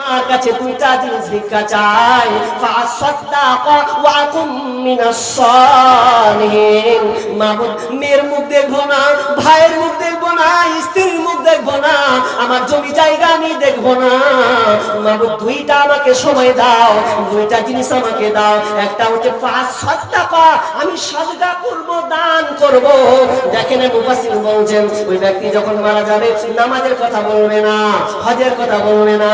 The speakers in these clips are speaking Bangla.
আমার কাছে দুইটা মেয়ের মুখ দেখব না ভাইয়ের মুখ দেখব না, স্ত্রীর মুখ দেখব না, আমার জমি জায়গা আমি দেখব না। মাবুদ দুইটা আমাকে সময় দাও, দুইটা জিনিস আমাকে দাও। একটা হচ্ছে পাঁচ ফাসাদ্দাক আমি সাদগা করব, দান করব। দেখেন মুফাসসির বলছেন, ওই ব্যক্তি যখন মারা যাবে, নামাজের কথা বলবে না, হজের কথা বলবে না,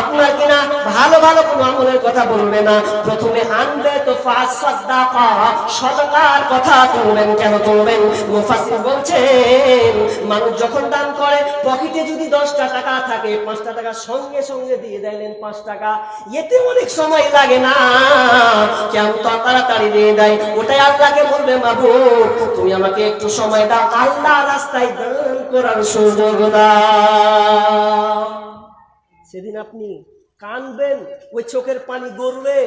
আপনার কিনা ভালো ভালো কোনো আমলের কথা বলবে না। প্রথমে আনবে তো ফাঁস সাদ্দাকা সদকার কথা তুলবেন, কেন তুলবেন? মুফাসসির বলছেন মানুষ যখন দান করে, পকেটে যদি দশটা টাকা থাকে, পাঁচটা টাকা সঙ্গে সঙ্গে দিয়ে দিলেন পাঁচ টাকা। এতে অনেক সময় লাগে না। কেমন তাড়াতাড়ি দিয়ে দেয়? ওটাই আল্লাহকে বলবে বাবু তুমি আমাকে একটু সময় দাও। আল্লাহ রাস্তায় দান করার সুযোগ দাও। সেদিন আপনি কানবেন, ওই চোখের পানি গড়বে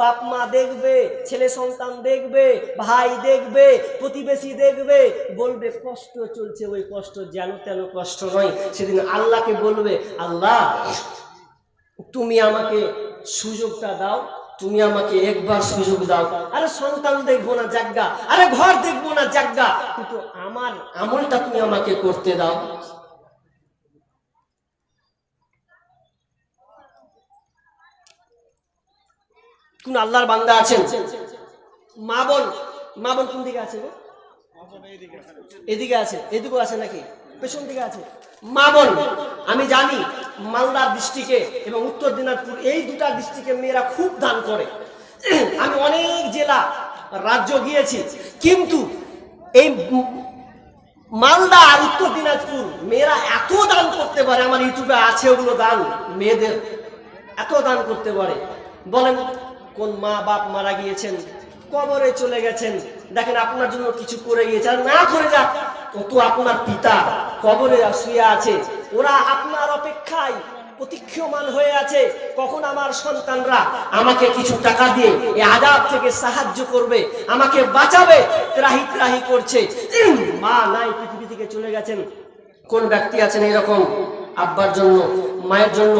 বাপ মা দেখবে, ছেলে সন্তান দেখবে, ভাই দেখবে, প্রতিবেশী দেখবে। বলবে, কষ্ট চলছে, ওই কষ্ট যেন তেন কষ্ট নয়। সেদিন আল্লাহকে বলবে, আল্লাহ, তুমি আমাকে সুযোগটা দাও, তুমি আমাকে একবার সুযোগ দাও। আরে সন্তান দেখব না জাগা আরে ঘর দেখব না জাগা কিন্তু আমার আমলটা তুমি আমাকে করতে দাও। কোন আল্লাহর বান্দা আছেন? মা বোন? মা বোন কোন দিকে আছে? এদিকে আছে। এদিকেও আছে নাকি? পেছন দিকে আছে। মা বোন, আমি জানি মালদা ডিস্ট্রিক্টে এবং উত্তর দিনাজপুর এই দুটা ডিস্ট্রিক্টে মেয়েরা খুব দান করে। আমি অনেক জেলা, রাজ্য গিয়েছি, কিন্তু এই মালদা আর উত্তর দিনাজপুর মেয়েরা এত দান করতে পারে, আমার ইউটিউবে আছে ওগুলো দান, মেয়েদের এত দান করতে পারে। বলেন কোন মা বাপ মারা গিয়েছেন, কবরে চলে গেছেন, দেখেন আপনার জন্য কিছু করে গিয়েছে, আর না করে যাক তো আপনার পিতা, কবরে শুয়ে আছে, ওরা আপনার অপেক্ষায় প্রতীক্ষমান হয়ে আছে, কখন আমার সন্তানরা আমাকে কিছু টাকা দিয়ে এই আজাব থেকে সাহায্য করবে, আমাকে বাঁচাবে, ত্রাহি ত্রাহি করছে মা নাই, পৃথিবী থেকে চলে গেছেন, কোন ব্যক্তি আছেন এরকম আব্বার জন্য? মায়ের জন্য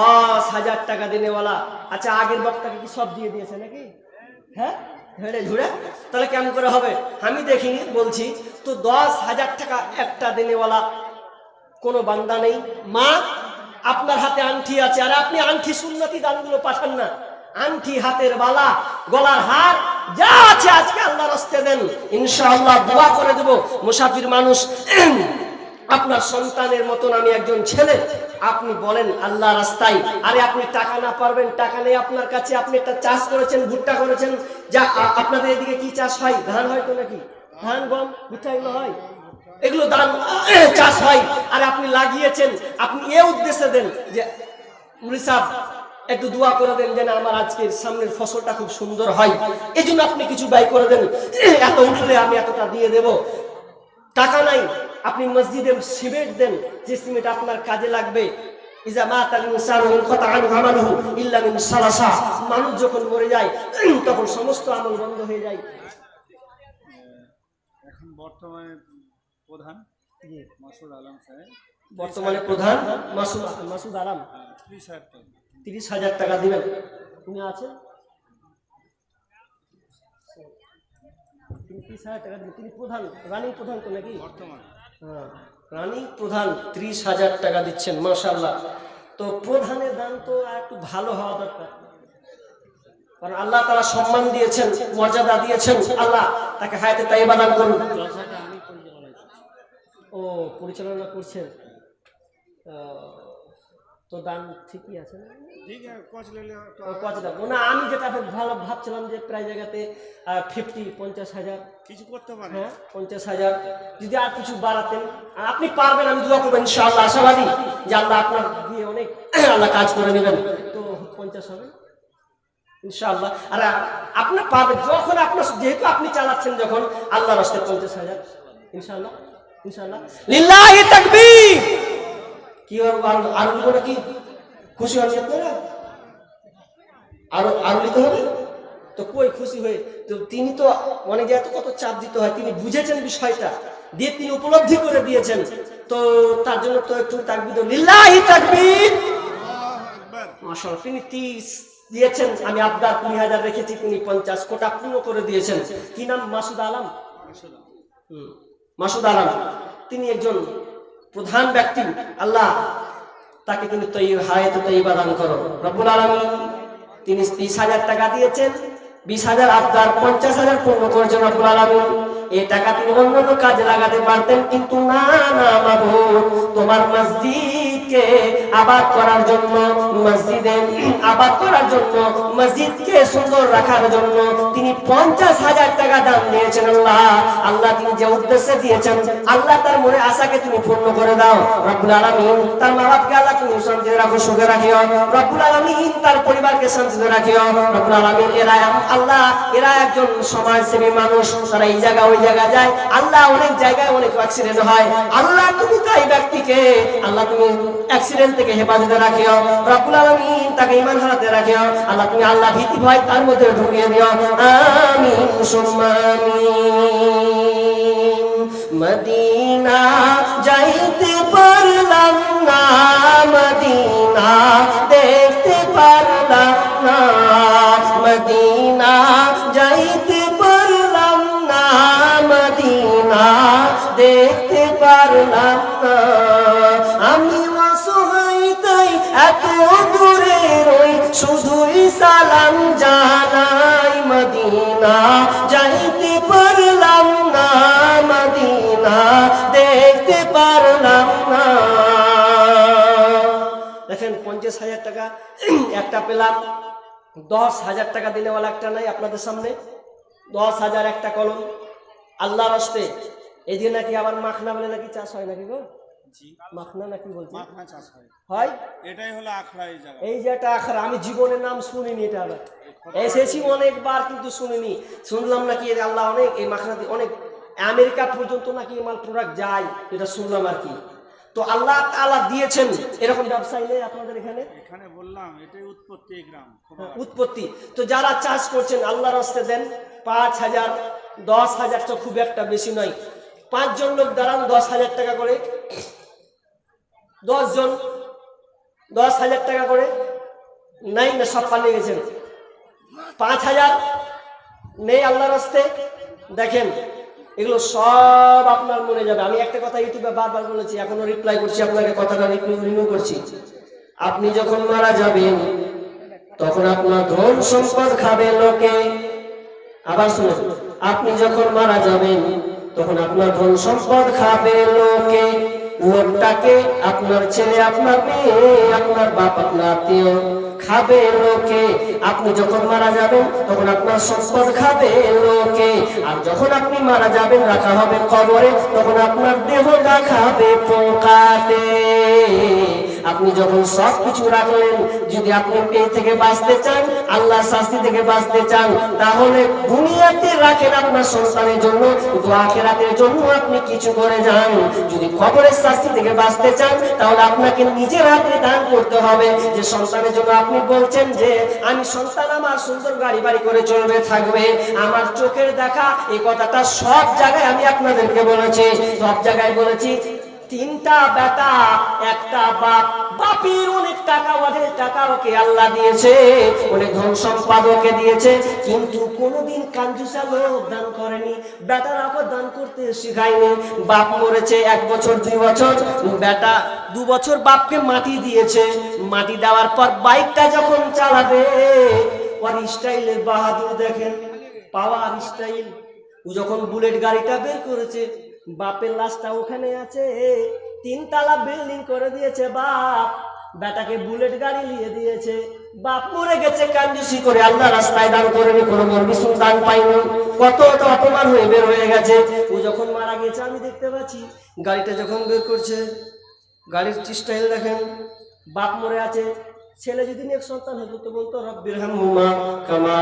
দশ হাজার টাকা দিনেওয়ালা। আচ্ছা আগের বক্তাকে কি সব দিয়ে দিয়েছে নাকি? হ্যাঁ? হেড়ে ঝুড়ে? তাহলে কেমন করে হবে? আমি দেখিনি, বলছি। তো দশ হাজার টাকা একটা দিনেওয়ালা, কোনো বান্দা নেই। মা, আপনার হাতে আংটি আছে। আর আপনি আংটি সুন্নতি দানগুলো পাঠান না। আংটি হাতের বালা, গলার হার, যা আছে আজকে আল্লাহর হস্তে দেন। ইনশাআল্লাহ দোয়া করে দেব। মুসাফির মানুষ আপনার সন্তানের মতন আমি একজন ছেলে। আপনি বলেন, আল্লাহ রাস্তায়। আরে, আপনি টাকা না পারবেন, টাকা নেই আপনার কাছে। আপনি একটা চাষ করেছেন, ভুট্টা করেছেন। যা আপনাদের এদিকে কি চাষ হয়? ধান হয় তো নাকি? ধান, গম ভুট্টা এগুলো হয়? এগুলো ধান, চাষ হয়। আর, আপনি লাগিয়েছেন। আপনি এ উদ্দেশ্যে দেন যে মুরিসাব একটু দোয়া করে দেন যেন আমার আজকের সামনের ফসলটা খুব সুন্দর হয়। এই আপনি কিছু ব্যয় করে দেন। এত উঠলে আমি এতটা দিয়ে দেব। টাকা নাই। আপনি মসজিদে সিমেন্ট দেন যে সিমেন্ট আপনার কাজে লাগবে। মিন মানুষ যখন মরে যায় তখন সমস্ত আমল বন্ধ হয়ে যায়। এখন বর্তমানে প্রধান মাসুদ আলম সাহেব। বর্তমানে প্রধান মাসুদ মাসুদ আরাম ত্রিশ হাজার টাকা। তিরিশ হাজার টাকা দিবেন। উনি আছেন? তিনি তিরিশ হাজার টাকা দিবেন। তিনি প্রধান রানিং প্রধান তো নাকি? বর্তমান। হ্যাঁ রানিং প্রধান ত্রিশ হাজার টাকা দিচ্ছেন মাসাল্লাহ তো প্রধানের দাম তো একটু ভালো হওয়া দরকার। কারণ আল্লাহ তারা সম্মান দিয়েছেন, মর্যাদা দিয়েছেন, আল্লাহ তাকে হায়াতে তাই দান করুন। ও, পরিচালনা করছেন। তো দান ঠিকই আছে না? দাম? আমি যেটা ভালো ভাবছিলাম যে প্রায় জায়গাতে ফিফটি পঞ্চাশ হাজার। কিছু করতে পারে। হ্যাঁ পঞ্চাশ হাজার। যদি আর কিছু বাড়াতেন আপনি পারবেন আমি দোয়া করবেন ইনশাআল্লাহ আশাবাদী যে আল্লাহ আপনার দিয়ে অনেক আল্লাহ কাজ করে নেবেন। তো পঞ্চাশ হবে? ইনশাআল্লাহ। আর আপনার পারবেন যখন আপনার যেহেতু আপনি চালাচ্ছেন যখন আল্লাহ রাস্তায় পঞ্চাশ হাজার। ইনশাআল্লাহ ইনশাআল্লাহ। লিল্লাহি তাকবীর! কি আর আর- আর নাকি? খুশি হন আপনারা আরও আরও নিতে হবে? তো কই খুশি হয়ে? তো তিনি তো অনেক জায়গায় কত চাপ দিতে হয় তিনি বুঝেছেন বিষয়টা দিয়ে তিনি উপলব্ধি করে দিয়েছেন। তো তার জন্য তো একটু তাকবিদ লিল্লাহি তাকবীর! আল্লাহু মাশাআল্লাহ তিনি তিরিশ দিয়েছেন আমি আবদার কুড়ি হাজার রেখেছি তিনি পঞ্চাশ কোটা পূর্ণ করে দিয়েছেন। কি নাম? মাসুদ আলম। হুম, মাসুদ আলম। তিনি একজন প্রধান ব্যক্তি আল্লাহ। তাকে তিনি তৈ হায়াত তৈবা দান করো। রব্বুল আলমী তিনি তিরিশ হাজার টাকা দিয়েছেন, বিশ হাজার আপনার পঞ্চাশ হাজার পূর্ণ করেছেন রব্বুল আলমী এই টাকা তিনি অন্যান্য কাজে লাগাতে পারতেন, কিন্তু না না বাবু তোমার মসজিদকে আবাদ করার জন্য, মসজিদে আবাদ করার জন্য, মসজিদকে সুন্দর রাখার জন্য তিনি পঞ্চাশ হাজার টাকা দাম দিয়েছেন আল্লাহ। আল্লাহ তিনি যে উদ্দেশ্যে দিয়েছেন, আল্লাহ তার মনে আশাকে তুমি পূর্ণ করে দাও। রব্বুল আলামিন তার মা বাপকে আল্লাহ তুমি শান্তিতে রাখো, সুখে রাখিও। রব্বুল আলামিন তার পরিবারকে শান্তিতে রাখিও। রব্বুল আলামিন এরা আল্লাহ, এরা একজন সমাজসেবী মানুষ, তারা এই জায়গা ওই জায়গা যায়। আল্লাহ অনেক জায়গায় অনেক অ্যাক্সিডেন্ট হয়। আল্লাহ তুমি তাই ব্যক্তিকে, আল্লাহ তুমি অ্যাক্সিডেন্ট থেকে হেফাজতে রাখিও, রব্বুল আলামিন তাকে ঈমান হারাতে রাখিও। আল্লাহ, তুমি আল্লাহ ভীতি, ভয় তার মধ্যে ঢুকিয়ে দিও। আমিন, সুম্মা আমিন। মদিনা যাইতে পারলাম না, মদিনা মদিনা যাইতে পারলাম না মদিনা, দেখতে পারলাম না। দেখেন, পঞ্চাশ হাজার টাকা, একটা পেলাম। দশ হাজার টাকা দিনেওয়ালা একটা নাই আপনাদের সামনে। দশ হাজার একটা কলম। আল্লাহর হস্তে এই যে নাকি আবার মাখনা বলে নাকি চাষ হয় নাকি গো? জি। মাখনা নাকি বলছে? মাখনা চাষ হয়। হয়? এটাই হলো আখড়া এই জায়গা এই যে একটা আখড়া আমি জীবনের নাম শুনিনি এটা আবার। এসেছি অনেকবার কিন্তু শুনিনি। শুনলাম নাকি এর আল্লাহ অনেক এই মাখনা দিয়ে অনেক আমেরিকা পর্যন্ত নাকি মাল প্রোডাক্ট যায় এটা শুনলাম আর কি। তো আল্লাহ তাআলা দিয়েছেন। এরকম ব্যবসায়ী নেই আপনাদের এখানে? এখানে বললাম এটাই উৎপত্তি গ্রাম উৎপত্তি। তো যারা চাষ করছেন আল্লাহর হস্তে দেন পাঁচ হাজার দশ হাজার তো খুব একটা বেশি নয়। পাঁচজন লোক দাঁড়ান, দশ হাজার টাকা করে। দশ জন দশ হাজার টাকা করে। নাই না, সব পালিয়ে গেছেন। পাঁচ হাজার নেই আল্লাহর হস্তে দেখেন, এগুলো সব আপনার মনে যাবে। আমি একটা কথা ইউটিউবে বারবার বলেছি, এখনও রিপ্লাই করছি, আপনাকে কথাটা রিনিউ করছি। আপনি যখন মারা যাবেন, তখন আপনার ধন সম্পদ খাবে লোকে। আবার শুনুন, আপনি যখন মারা যাবেন তখন আপনার ধন সম্পদ খাবে লোকে। লোকটাকে আপনার ছেলে, আপনার মেয়ে, আপনার বাপ, আপনার আত্মীয় খাবে লোকে। আপনি যখন মারা যাবেন, তখন আপনার সম্পদ খাবে লোকে। আর যখন আপনি মারা যাবেন, রাখা হবে কবরে, তখন আপনার দেহটা খাবে পোকাতে। আপনি যখন সব কিছু রাখলেন, যদি আপনি এই থেকে বাঁচতে চান, আল্লাহর শাস্তি থেকে বাঁচতে চান, তাহলে দুনিয়াতে রাখেন আপনার সন্তানের জন্য, কিন্তু আখেরাতের জন্য আপনি কিছু করে যান। যদি কবরের শাস্তি থেকে বাঁচতে চান, তাহলে আপনাকে নিজের হাতে দান করতে হবে। যে সন্তানের জন্য আপনি বলছেন যে, আমি সন্তান আমার সুন্দর গাড়ি বাড়ি করে চলবে, থাকবে। আমার চোখের দেখা এই কথাটা সব জায়গায় আমি আপনাদেরকে বলেছি। সব জায়গায় বলেছি তিনটা বেটা, একটা বাপ। বাপের অনেক টাকা অনেক টাকা ওকে আল্লাহ দিয়েছে, অনেক ধন সম্পদ ওকে দিয়েছে, কিন্তু কোনোদিন কাঞ্জুসা লোক দান করেনি, বেটার আবার দান করতে শিখায়নি। বাপ মরেছে এক বছর, দুই বছর, বেটা দু বছর বাপকে মাটি দিয়েছে। মাটি দেওয়ার পর বাইকটা যখন চালাবে, ওর স্টাইলের বাহাদুর দেখেন, পাওয়ার স্টাইল ও যখন বুলেট গাড়িটা বের করেছে বাপের লাশটা ওখানে আছে। তিনতলা বিল্ডিং করে দিয়েছে বাপ। বেটাকে বুলেট গাড়ি নিয়ে দিয়েছে। বাপ মরে গেছে কাঞ্জুসি করে। আল্লাহ রাস্তায় দান করেনি কোনো মর্মিসুম দান পাইনি কত অপমান হয়ে বের হয়ে গেছে। ও যখন মারা গেছে, আমি দেখতে পাচ্ছি, গাড়িটা যখন বের করছে, গাড়ির স্টাইল দেখেন, বাপ মরে আছে। ছেলে যদি নেক সন্তান হতো তো বলতো, রব্বির হামহুমা কামা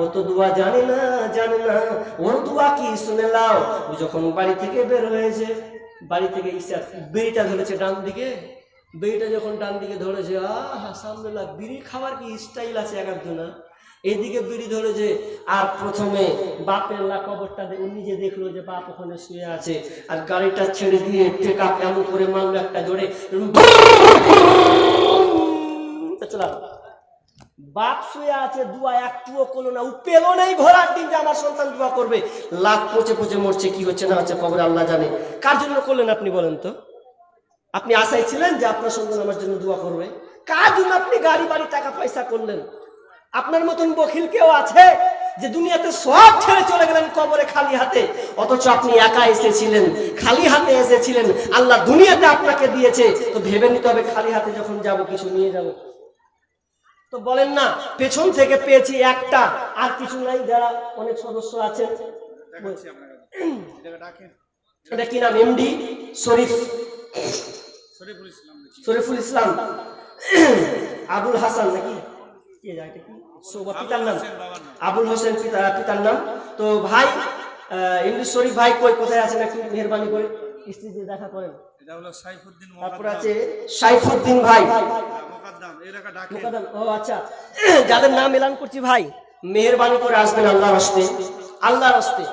ও তো দোয়া জানে না জানে না। ওর দোয়া কি শুনে লাও। ও যখন বাড়ি থেকে বের হয়েছে, বাড়ি থেকে ইসা বেড়িটা ধরেছে ডান দিকে। বেড়িটা যখন ডান দিকে ধরেছে, আহা, সামনে বিড়ি খাবার কি স্টাইল আছে এক একজনা এইদিকে বিড়ি ধরে যে, আর প্রথমে বাপের লা কবরটা ও নিজে দেখল যে বাপ ওখানে শুয়ে আছে। আর গাড়িটা ছেড়ে দিয়ে টেক আপ এমন করে মারলো একটা চলা। বাপ শুয়ে আছে, দুয়া একটুও করল না, ও পেল নেই ঘোরার দিন যে আমার সন্তান দোয়া করবে। লাখ পচে পচে মরছে, কি হচ্ছে না হচ্ছে কবরে আল্লাহ জানে। কার জন্য করলেন আপনি বলেন তো? আপনি আশায় ছিলেন যে আপনার সন্তান আমার জন্য দোয়া করবে? কার জন্য আপনি গাড়ি বাড়ি টাকা পয়সা করলেন? আপনার মতন বখিল কেউ আছে যে দুনিয়াতে সব ছেড়ে চলে গেলেন কবরে খালি হাতে? অথচ আপনি একা এসেছিলেন খালি হাতে এসেছিলেন আল্লাহ দুনিয়াতে আপনাকে দিয়েছে। তো ভেবে নিতে হবে খালি হাতে যখন যাব কিছু নিয়ে যাব। তো বলেন না পেছন থেকে পেয়েছি একটা আর কিছু নাই যারা অনেক সদস্য আছেন। এটা কি নাম? এমডি শরীফ। শরীফুল ইসলাম শরীফুল ইসলাম। আবুল হাসান নাকি? কে যায় কি? পিতার নাম। বাবার। আবুল হোসেন পিতা পিতার নাম। তো ভাই এমডি শরীফ ভাই কই কোথায় আছেন একটু মেহরবানি করে স্ত্রী দিয়ে দেখা করেন। তারপর আছে সাইফুদ্দিন ভাই। ও আচ্ছা। যাদের নাম এলান করছি ভাই মেহরবানি করে আসবেন আল্লাহর হস্তে। আল্লাহর হস্তে।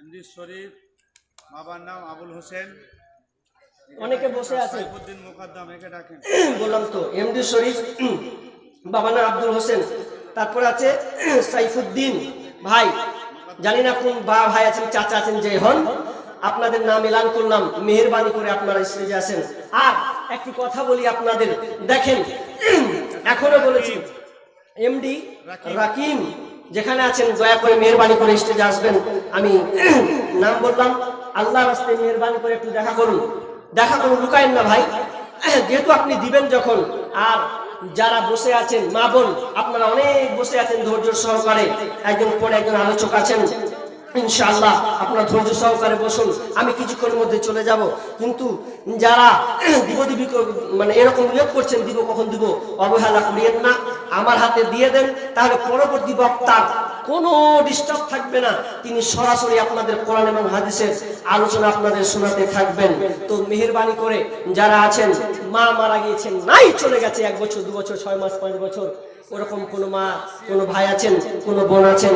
এমডি শরীফ বাবার নাম আবুল হোসেন। অনেকে বসে আছে। বললাম তো এমডি শরীফ বাবা নাম আব্দুল হোসেন। তারপর আছে সাইফুদ্দিন। ভাই, জানি না কোন বা ভাই আছেন, চাচা আছেন, যে হন, আপনাদের নাম এলান করলাম, মেহরবানি করে আপনারা স্টেজে আসেন। আর একটি কথা বলি আপনাদের। দেখেন, এখনও বলেছি, এমডি রাকিম, যেখানে আছেন, দয়া করে মেহরবানি করে স্টেজে আসবেন। আমি নাম বললাম আল্লাহ রাস্তে মেহরবানি করে একটু দেখা করুন। দেখা করুন, লুকায়েন না ভাই। যেহেতু আপনি দিবেন যখন, আর যারা বসে আছেন, মা বোন, আপনারা অনেক বসে আছেন ধৈর্য সহকারে। একজন পরে একজন আলোচক আছেন। ইনশাআল্লাহ আপনারা ধৈর্য সহকারে বসুন। আমি কিছুক্ষণের মধ্যে চলে যাব। কিন্তু যারা দিব দিবি মানে এরকম নিয়োগ করছেন, দিব কখন দিব? অবহেলা করিয়েন না। আমার হাতে দিয়ে দেন। তাহলে পরবর্তী বক্তার কোনো ডিস্টার্ব থাকবে না। তিনি সরাসরি আপনাদের কোরআন এবং হাদিসের আলোচনা আপনাদের শোনাতে থাকবেন। তো মেহরবানি করে যারা আছেন, মা মারা গিয়েছেন, নাই চলে গেছে এক বছর, দু বছর, ছয় মাস, পাঁচ বছর, ওরকম কোনো মা, কোনো ভাই আছেন, কোনো বোন আছেন?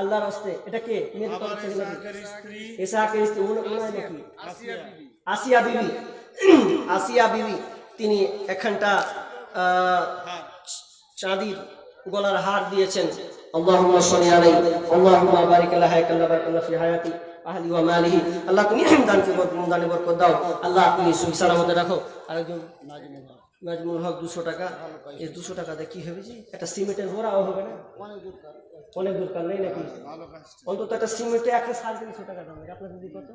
আল্লাহর এটা কে? আসিয়া বিবি। আসিয়া বিবি। তিনি এখানটা চাঁদির গলার হার দিয়েছেন। আল্লাহুম্মা সাল্লি আলাইহি আল্লাহুম্মা বারিক আলা হায়াত আল্লাহ বারাক আল্লাহ ফি হায়াতি আহলি ওয়া মালিহি। আল্লাহ তুমি দানকে দানে বরকত দাও। আল্লাহ তুমি সুখ সালামতে রাখো। আরেকজন নাজমুল হক দুশো টাকা। এই দুশো টাকাতে কি হবে জি? একটা সিমেন্টের হবে না? অনেক দরকার নেই নাকি? অন্তত একটা সিমেন্টে একটা সাড়ে তিনশো টাকা দাম। আপনার দিদি কত?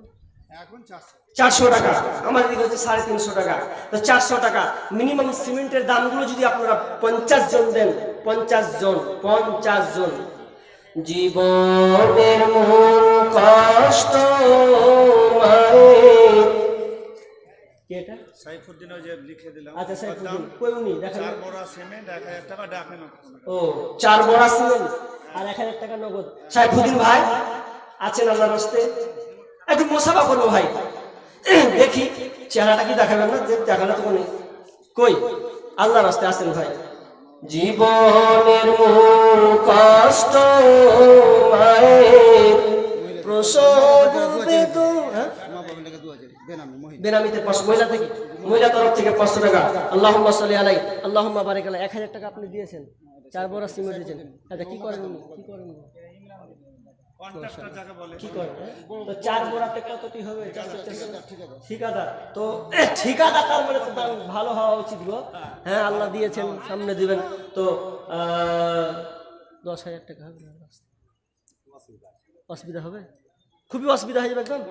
চারশো। চারশো টাকা। আমার দিকে হচ্ছে সাড়ে তিনশো টাকা। তো চারশো টাকা। মিনিমাম সিমেন্টের দামগুলো যদি আপনারা পঞ্চাশ জন দেন পঞ্চাশ জন পঞ্চাশ জন। জীবনের মূল কষ্ট আচ্ছা চার বড় সিমেন্ট এক হাজার টাকা ডাকেন ও চার বড়া সিমেন্ট। আর এক হাজার টাকা নগদ। সাইফুদ্দিন ভাই আছেন আল্লাহর হস্তে? একটু মোসাফা করব ভাই। দেখি চেহারাটা কি দেখাবেন না? যে দেখালে তো নেই কই? আল্লাহ রাস্তায় আসেন ভাই। জীবনের মূল কষ্ট মায়ের প্রসব হ্যাঁ? বেনামিতে পাঁচশো মহিলা থেকে মহিলা তরফ থেকে পাঁচশো টাকা। সাল্লি আলাই বারিক আলাই এক হাজার টাকা আপনি দিয়েছেন। চার বড় সিমেন্ট দিয়েছেন। আচ্ছা কি করেন কি করেন তো চার বড়াতে কতটি হবে? ঠিকাদার তো ঠিকাদার তার মানে তো ভালো হওয়া উচিত গো। হ্যাঁ আল্লাহ দিয়েছেন সামনে দিবেন। তো দশ হাজার টাকা হবে অসুবিধা হবে? খুবই অসুবিধা হয়ে যাবে একদম?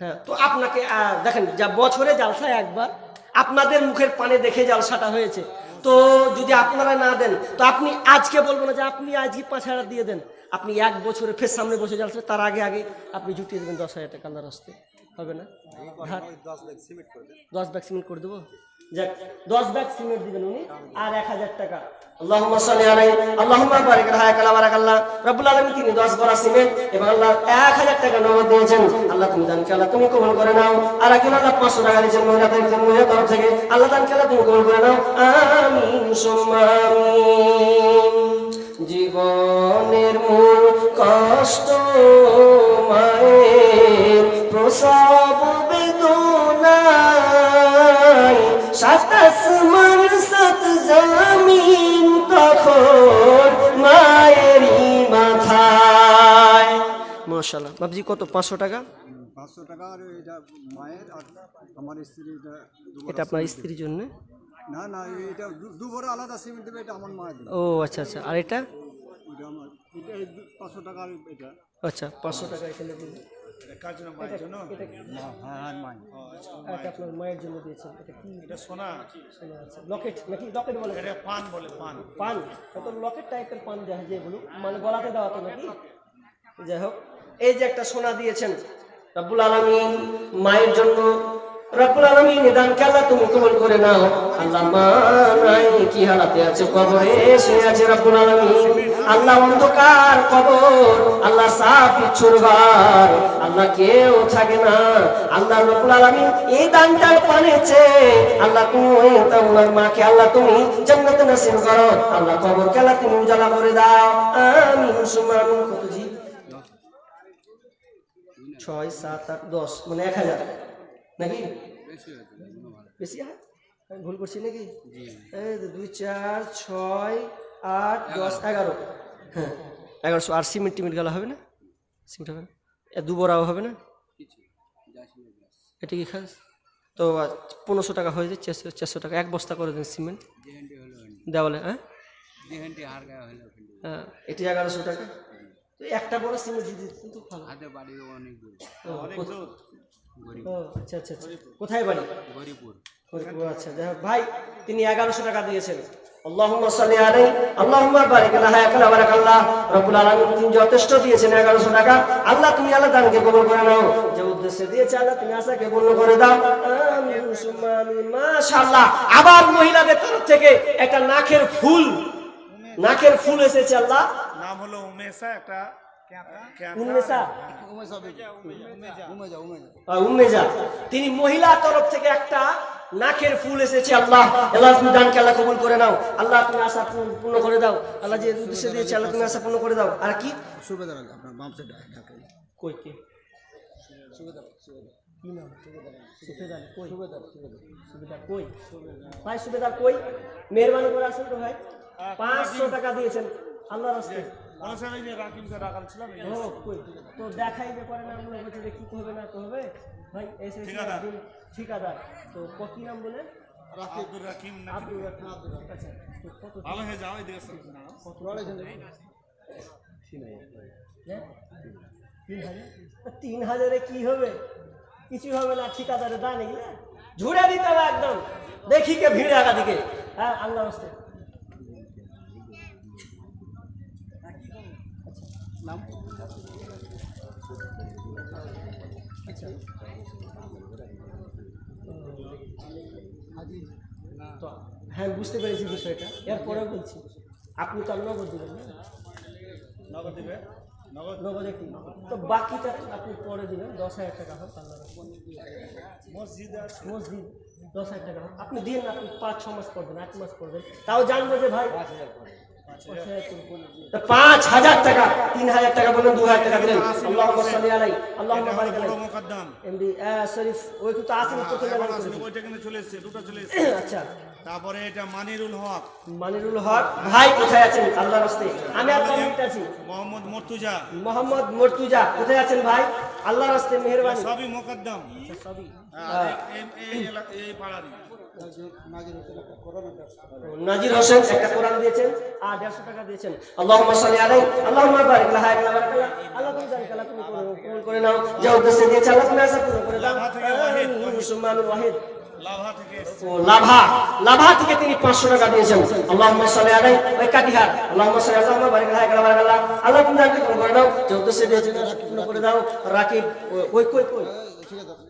হ্যাঁ তো আপনাকে দেখেন যা বছরে জালসা একবার আপনাদের মুখের পানে দেখে জালসাটা হয়েছে। তো যদি আপনারা না দেন, তো আপনি আজকে বলব না যে আপনি আজকে পাঁচ হাজার দিয়ে দেন। আপনি এক বছরে ফের সামনে বসে যাচ্ছেন, তার আগে আগে আপনি জুটিয়ে দেবেন দশ হাজার টাকা হস্তে হবে না? দশ ব্যাগ সিমেন্ট করে দেবো? যাক দশ ব্যাগ সিমেন্ট দিবেন উনি আর এক হাজার টাকা। আল্লাহুম্মা সাল্লি আলাইহি আল্লাহুম্মা বারিক আলাইহি কালা বারাকাল্লাহ রব্বুল আলামিন তিনি 10 বড়া সিমেন্ট এবং আল্লাহ 1000 টাকা নগদ দিয়েছেন। আল্লাহ তুমি আল্লাহ তুমি কবুল করে নাও। আর একজন আল্লাহ 500 টাকা দিয়েছেন মহিলা থেকে মহিলা তরফ থেকে। আল্লাহ তুমি কবুল করে নাও। আমিন সুম্মা আমিন জীবনের মূল কষ্ট মায়ের সাত আসমান সাত তখন মায়েরই মাথায়। বাবজি কত? পাঁচশো টাকা? পাঁচশো টাকা আর এটা মায়ের আর আমার স্ত্রী এটা এটা আপনার স্ত্রীর জন্য? না না এটা দু- দুবার আলাদা সিমেন্ট দেবে এটা আমার মায়ের। ও আচ্ছা আচ্ছা আর এটা? ওইটা আমার এটা এই দু- পাঁচশো টাকা আর এটা। আচ্ছা পাঁচশো টাকা এখানে। কার জন্য মায়ের জন্য? হ্যাঁ হ্যাঁ আর এটা আপনার মায়ের জন্য। দিয়েছেন এটা কি? এটা সোনা। লকেট নাকি লকেট বলে? এটা পান বলে পান। পান। কত লকেট টাইপের পান দেখা যায় বলুন মানে গলাতে দেওয়া তো নাকি? যাই হোক এই যে একটা সোনা দিয়েছেন রব্বুল আলামিন মায়ের জন্য। রব্বুল আলামিন নিদানকে আল্লাহ তুমি কবুল করে নাও। আল্লাহ মা নাই কি হালাতে আছে? কবরে শুয়ে আছে রব্বুল আলামিন। আল্লাহ অন্ধকার কবর আল্লাহ সাফ বিচ্ছুর ঘর। আল্লাহ কেউ থাকে না। আল্লাহ রব্বুল আলামিন এই দানটার পানেছে আল্লাহ তুমি তোমার মাকে আল্লাহ তুমি জান্নাতে নসিব করো। আল্লাহ কবরকে আল্লাহ তুমি উজালা করে দাও। আমিন কত জি? ছয় সাত আট দশ মানে এক হাজার। নাকি? বেশি ভুল করছি নাকি? দুই চার ছয় আট দশ এগারো। হ্যাঁ। এগারোশো আর সিমেন্ট টিমেন্ট গেলা হবে না? সিমেন্ট হবে না? এ দু বড়াও হবে না? এটা কি খাস? তো পনেরোশো টাকা হয়ে যায় চারশো চারশো টাকা। এক বস্তা করে দেন সিমেন্ট। দেওয়ালে হ্যাঁ? হ্যাঁ এটি এগারোশো টাকা। তো একটা বড় সিমেন্ট দিয়ে দিতেন তো ভালো। আচ্ছা আচ্ছা আচ্ছা। কোথায় বাড়ি? হরিপুর আচ্ছা। ভাই তিনি এগারোশো টাকা দিয়েছেন। আল্লাহুম্মা সাল্লি আলাইহি আল্লাহুম্মা বারিক আলা হায়াকালা বারাকাল্লাহ। রব্বুল আলামিন তিনি যথেষ্ট দিয়েছেন 1100 টাকা। আল্লাহ তুমি আল্লাহ দানকে কবুল করে নাও। যে উদ্দেশ্যে দিয়েছে আল্লাহ তুমি আশাকে পূর্ণ করে দাও। আমিন সুম্মা আমিন মাশাআল্লাহ। আবার মহিলাদের তরফ থেকে একটা নাকের ফুল নাকের ফুল এসেছে আল্লাহ। নাম হলো উমেশা একটা তিনি মহিলা তরফ থেকে একটা নাকের ফুল এসেছে আল্লাহ। আল্লাহ তুমি দানকে আল্লাহ কবুল করে নাও। আল্লাহ তুমি আশা পূর্ণ- করে দাও। আল্লাহ যে উদ্দেশ্যে দিয়েছে আল্লাহ তুমি আশা পূর্ণ করে দাও। আর কি? সুবেদার আলী আপনার বাম সাইডে ঢাকা কই কে? কি নাম? সুবেদার কই? সুবেদার কই? ভাই সুবেদার কই? মেহরবানি করে আসুন তো ভাই। পাঁচশো টাকা দিয়েছেন। আল্লাহ রাস্তায়। কই? তো দেখাইবে করে না মনে কি হবে না তো হবে। ভাই এসে ঠিকাদার। ঠিকাদার। তো ক- নাম বলে? আব্দুর রাকিম না আব্দুল আচ্ছা তো কত ভালো হয়ে যাও এদিকে সব না। হ্যাঁ? তিন হাজার? তিন হাজারে কি হবে? কিছু হবে না ঠিকাদারে দান এগুলো ঝুড়ে দিতে হবে একদম। দেখি কে ভিড় আগা দিকে। হ্যাঁ আল্লাহ হ্যাঁ বুঝতে পেরেছি বিষয়টা। এরপরে বলছি। আপনি তো নগদ দেবেন না। নগদ দিবে? নগদ? নগদে কি তো বাকিটা আপনি পরে দিবেন দশ হাজার টাকা হোক আল্লাহ মসজিদ আছে। মসজিদ দশ হাজার টাকা হোক। আপনি দিন আপনি পাঁচ ছ মাস পড়বেন এক মাস পড়বেন তাও জানব যে ভাই পাঁচ হাজার পাঁচ হাজার টাকা তিন হাজার টাকা বললেন দু হাজার টাকা দিলেন। আল্লাহ আলাই আল্লাহ এটা হলো বারিক আলাই বড় মোকদ্দম এমডি শরীফ ওই তো চলে এখন যাবেন আসলে ওইটা কিন্তু চলে এসেছে দুটো চলে এসেছে। আচ্ছা। তারপরে এটা মানিরুল হক। মানিরুল হক ভাই কোথায় আছেন? আল্লাহর রাস্তে। আমি আর আছি। মোহাম্মদ মর্তুজা। মোহাম্মদ মর্তুজা কোথায় আছেন ভাই? আল্লাহর রাস্তে মেহরবানি। সবই মোকদ্দম। সবই। হ্যাঁ, এই পাড়ারই। নাজির হোসেন একটা কোরআন দিয়েছেন আর দেড়শো টাকা দিয়েছেন। আল্লাহুম্মা সাল্লি আলাইহি আল্লাহুম্মা বারিক লাহা ইল্লা বারাকাল্লাহ আল্লাহ তুমি কবুল করে নাও। যা উদ্দেশ্যে দিয়েছে আল্লাহ তুমি আশা পূর্ণ করে দাও। লাভা ওয়াহিদ, লাভা লাভা থেকে তিনি পাঁচশো টাকা দিয়েছেন। আল্লাহুম্মা সাল্লি আলাইহি ওই কাটিহার। আল্লাহুম্মা সাল্লি আল্লাহুম্মা বারিক লাহা ইল্লা বারাকাল্লাহ। আল্লাহ তুমি করে দাও যা উদ্দেশ্যে দিয়েছে করে দাও রাকিব ওই কই কই ও ওটা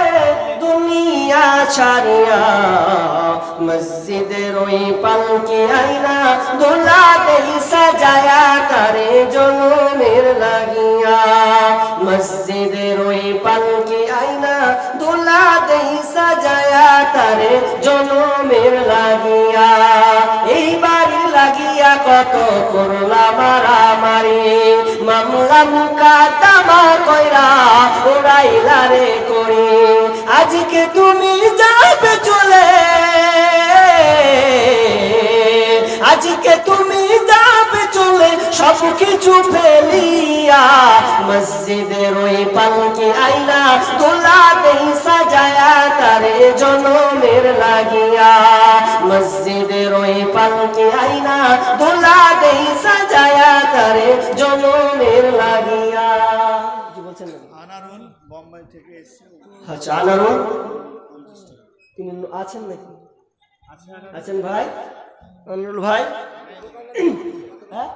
দুনিয়া ছাড়িয়া মসজিদের ওই পালকি আইনা দোলা দেই সাজায়া করে জনমের লাগিয়া। মসজিদের ওই পালকি আইনা দোলা দেই সাজায়া করে জনমের লাগিয়া। এই বাড়ি লাগিয়া কত করলা মারা মারামারি মামলা মুকাদ্দমা কইরা উড়াইলা রে করি। আজকে তুমি যাবে চলে। আজকে তুমি যাবে চলে, সব কিছু ফেলিয়া মসজিদের ওই পালকি আইনা দোলা দেই সাজায়া তারে জনমের লাগিয়া। মসজিদের ওই পালকি আইনা দোলা দেই সাজায়া তারে জনমের লাগিয়া। আচ্ছা আনারুল তিনি আছেন নাকি? আছেন ভাই? আনারুল ভাই? হ্যাঁ?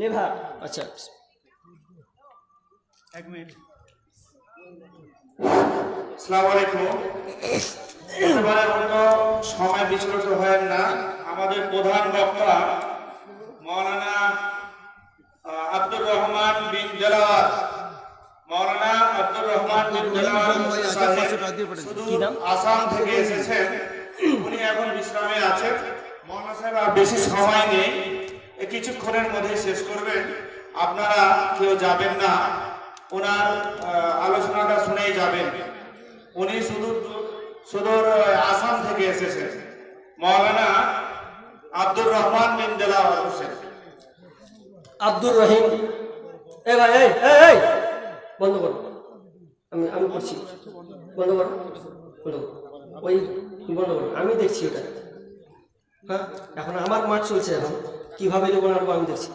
লেভার। আচ্ছা এক মিনিট। সময় বিচলিত হয় না। আমাদের প্রধান বক্তা মৌলানা আব্দুর রহমান বিন জেলাওয়াত মৌলানা আব্দুর রহমান বিন জেলাওয়াত সাহেব শুধু আসাম থেকে এসেছেন। উনি এখন বিশ্রামে আছেন। মৌলানা সাহেব আর বেশি সময় নেই। এ কিছুক্ষণের মধ্যে শেষ করবেন। আপনারা কেউ যাবেন না। ওনার আলোচনাটা শুনেই যাবেন। উনি শুধু সুদূর আসাম থেকে এসেছেন। মৌলানা আব্দুর রহমান বিন দেলাওয়ার হোসেন। আব্দুর রহিম। এ ভাই এই এই, এই! বন্ধ করো। আমি আমি করছি। বন্ধ করো। বলো ওই বন্ধ করো। আমি দেখছি ওটা। হ্যাঁ। এখন আমার মাঠ চলছে এখন। কীভাবে লেবো না আমি দেখছি।